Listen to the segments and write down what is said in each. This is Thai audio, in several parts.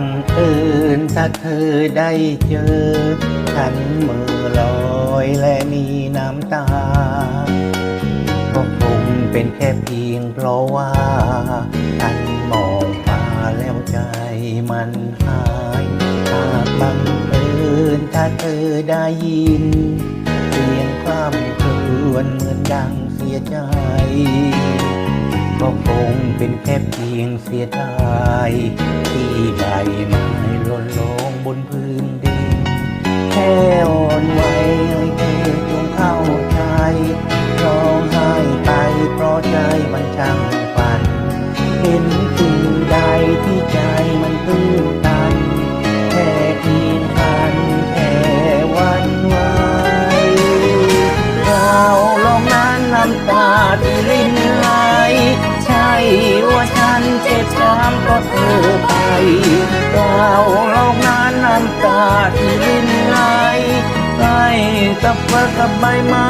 งเอิญถ้าเธอได้เจอ ฉันมือลอยและมีน้ำตา ก็คงเป็นแค่เพียงเพราะว่าฉันมองฟ้าแล้วใจมันหายหากบังเอิญถ้าเธอได้ยิน เสียงความครวญเหมือนดังเสียใจ เป็นแค่เพียงเสียดายที่ใบไม้หล่นลงบนพื้นดิน แค่อ่อนไหวให้เธอจงเข้าใจร้องไห้ไปเพราะใจมันช่างฝัน เห็นสิ่งใดที่ใจมันตื้นตัน แค่เพียงพันแค่วันไหวเราลองนั้นน้ำตาที่ริน ว่าฉันเจ็บช้ำก็เธอไปเราลองนั้นน้ำตาที่รินไหลไหลกับฟ้ากับใบไม้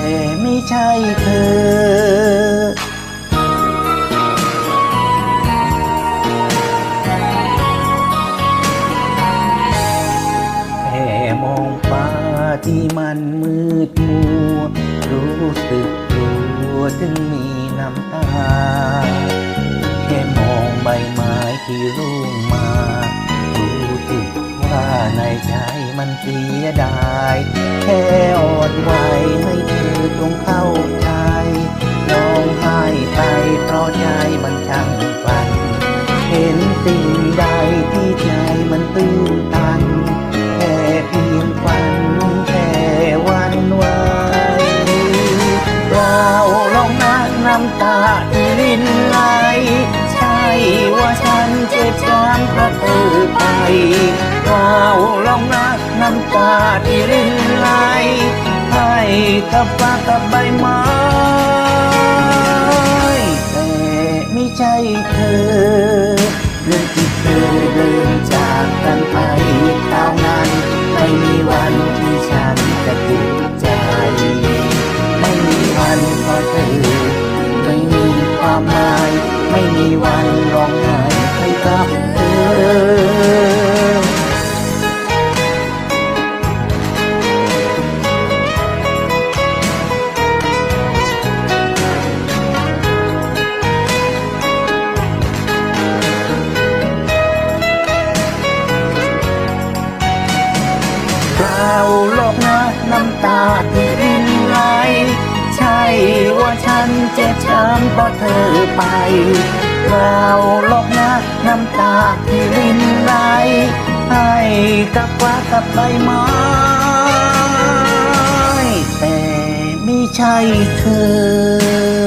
แต่ไม่ใช่เธอแค่มองฟ้าที่มันมืดมัวรู้สึก จึงมีน้ำตา แค่มองใบไม้ที่ร่วงมา รู้สึกว่าในใจมันเสียดาย แค่อ่อนไหวให้เธอจงเข้าใจ น้ำตาที่รินไหลใช่ว่าฉันเจ็บช้ำเพราะเธอไปเราลองนักน้ำตาที่รินไหลให้กับฟ้ากับใบไม้แต่ไม่ใช่เธอเรื่องที่เคยเดินจากกันไป เราโลกนะน้ำตาที่รินไหลใช่ว่าฉันเจ็บช้ำเพราะเธอไป เราโลกนะน้ำตาที่รินไหลให้กับฟ้ากับใบไม้แต่ไม่ใช่เธอ